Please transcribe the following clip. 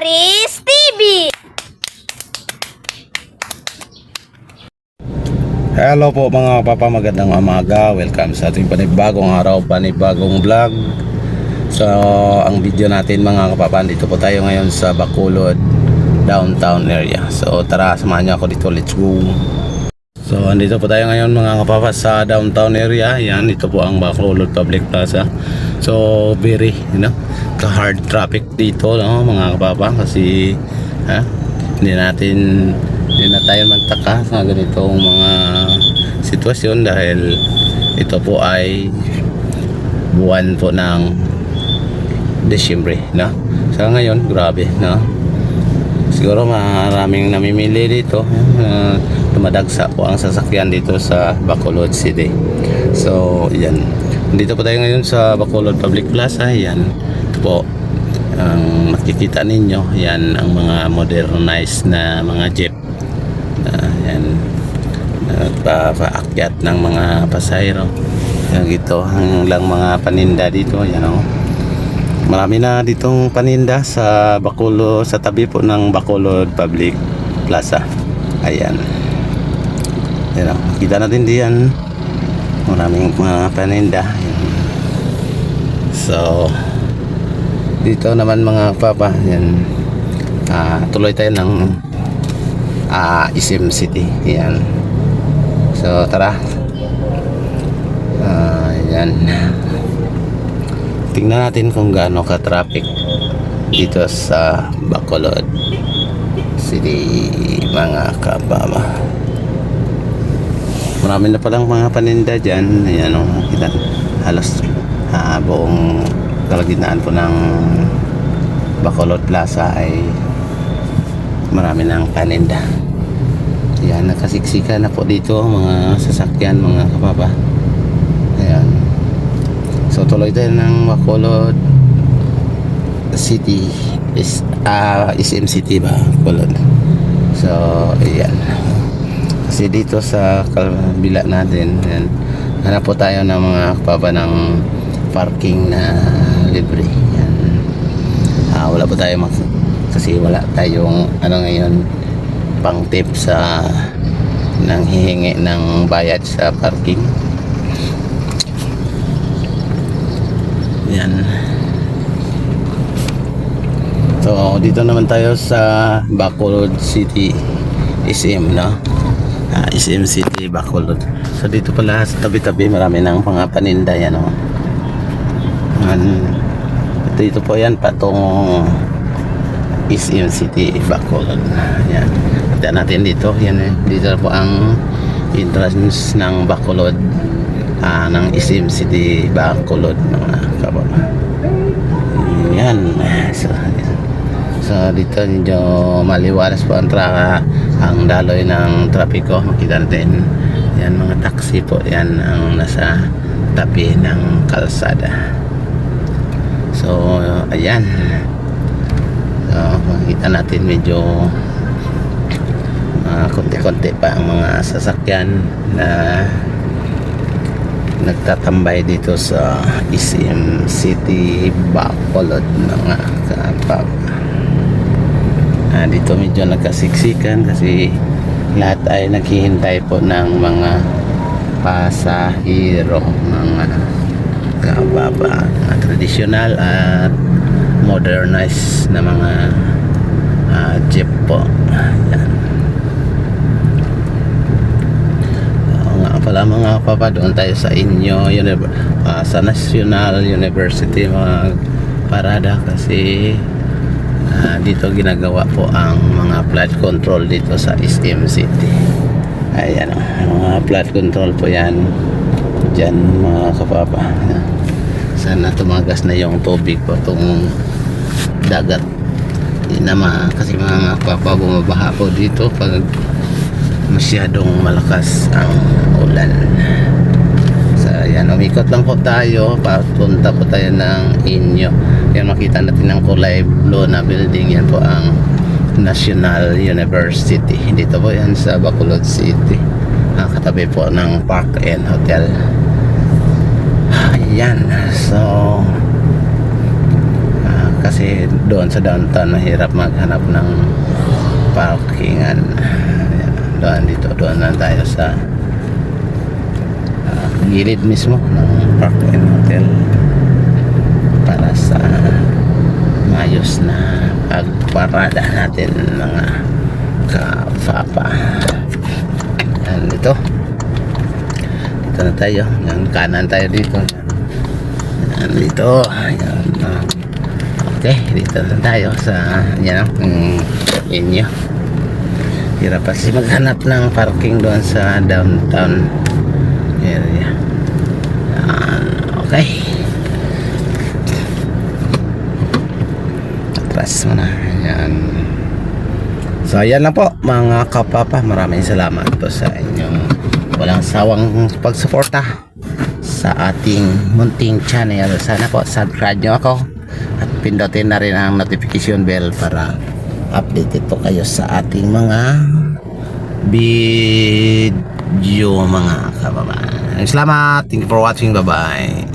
Aris TV. Hello po mga papa, magandang umaga. Welcome sa ating panibagong araw, panibagong vlog. So, ang video natin mga kapapa, dito po tayo ngayon sa Bacolod downtown area. So, tara, samahan niyo ako dito. Let's go. So, andito po tayo ngayon mga kapapa sa downtown area. Yan, ito po ang Bacolod Public Plaza. So, very, you know, ka-hard traffic dito, no, mga kapapa. Kasi, ha, hindi natin hindi na tayo magtaka sa ganitong mga sitwasyon dahil ito po ay buwan po ng Desyembre na sa ngayon grabe na siguro maraming namimili dito uh, dumadagsa po ang sasakyan dito sa Bacolod City. So yan. Dito po tayo ngayon sa Bacolod Public Plaza yan po ang makikita ninyo yan ang mga modernized na mga jeep. Uh, yan nagpapaakyat ng mga pasayro yan ito ang lang mga paninda dito yan o marami na ditong paninda sa Bacolod sa tabi po ng Bacolod Public Plaza. Ayan. Yan o kita natin diyan. Maraming mga paninda. Yan. so dito naman mga papa yan. Ah, tuloy tayo ng ah, Isim City yan. So tara. Ah, yan. Tingnan natin kung gaano ka traffic dito sa Bacolod City mga kapama. Marami na palang mga paninda dyan. Ayan o kita. Halos ah, buong kalagitnaan po ng Bacolod Plaza ay marami ng paninda yan nakasiksika na po dito mga sasakyan mga kapapa ayan. So tuloy tayo ng Bacolod City is ah SM City ba? Bacolod. So ayan. Kasi dito sa kabila natin yan, hanap po tayo ng mga kapapa ng parking na libre yan. Ah, wala po tayo mag kasi wala tayong ano ngayon pang tip sa nang hihingi ng bayad sa parking. Yan. So dito naman tayo sa Bacolod City SM no? Ah, SM City Bacolod. So dito pala sa tabi-tabi marami ng mga paninda yan o yan. Dito po yan patong SM City Bacolod yan. Kita natin dito. Yan eh. dito po ang entrance ng Bacolod. Ah, ng SM City Bacolod mga kababa yan. So, so dito medyo maliwalas po ang traka ang daloy ng trapiko. Makita natin. Yan mga taxi po. Yan ang nasa tabi ng kalsada ayan. So makita natin medyo uh, konti-konti pa ang mga sasakyan na nagtatambay dito sa Isim City Bacolod mga kapap ah, dito medyo nagkasiksikan kasi lahat ay naghihintay po ng mga pasahero mga kababa tradisyonal at modernized na mga ah, jeep po. Yan Oo nga pala mga papa doon tayo sa inyo ah, sa National University mga parada. Kasi ah, dito ginagawa po ang mga flood control dito sa SM City. Ayan mga flood control po yan dyan mga kapapa. Sana tumagas na yung tubig po itong dagat. Hindi na ma kasi mga kapapa bumabaha po dito pag masyadong malakas ang ulan. So yan umikot lang po tayo papunta po tayo ng inyo. Yan makita natin ang kulay blue na building. Yan po ang National University. Dito po yan sa Bacolod City. Katabi po ng Park and Hotel. Ayan so kasi doon sa downtown mahirap maghanap ng parkingan. Doon dito doon na tayo sa ah, gilid mismo ng parking hotel para sa mayos na pagparada natin mga kapapa. Yan dito. Dito na tayo. Yan kanan tayo dito. Yan dito. Yan ah. Okay dito na tayo sa yan ang inyo. Hirap kasi maghanap ng parking doon sa downtown area. Yan okay. Atras mo na yan. So yan lang po mga kapapa. Maraming salamat po sa inyong walang sawang pagsuporta sa ating munting channel. Sana po subscribe nyo ako at pindutin na rin ang notification bell para updated po kayo sa ating mga video mga kababayan. Salamat. Thank you for watching. Bye bye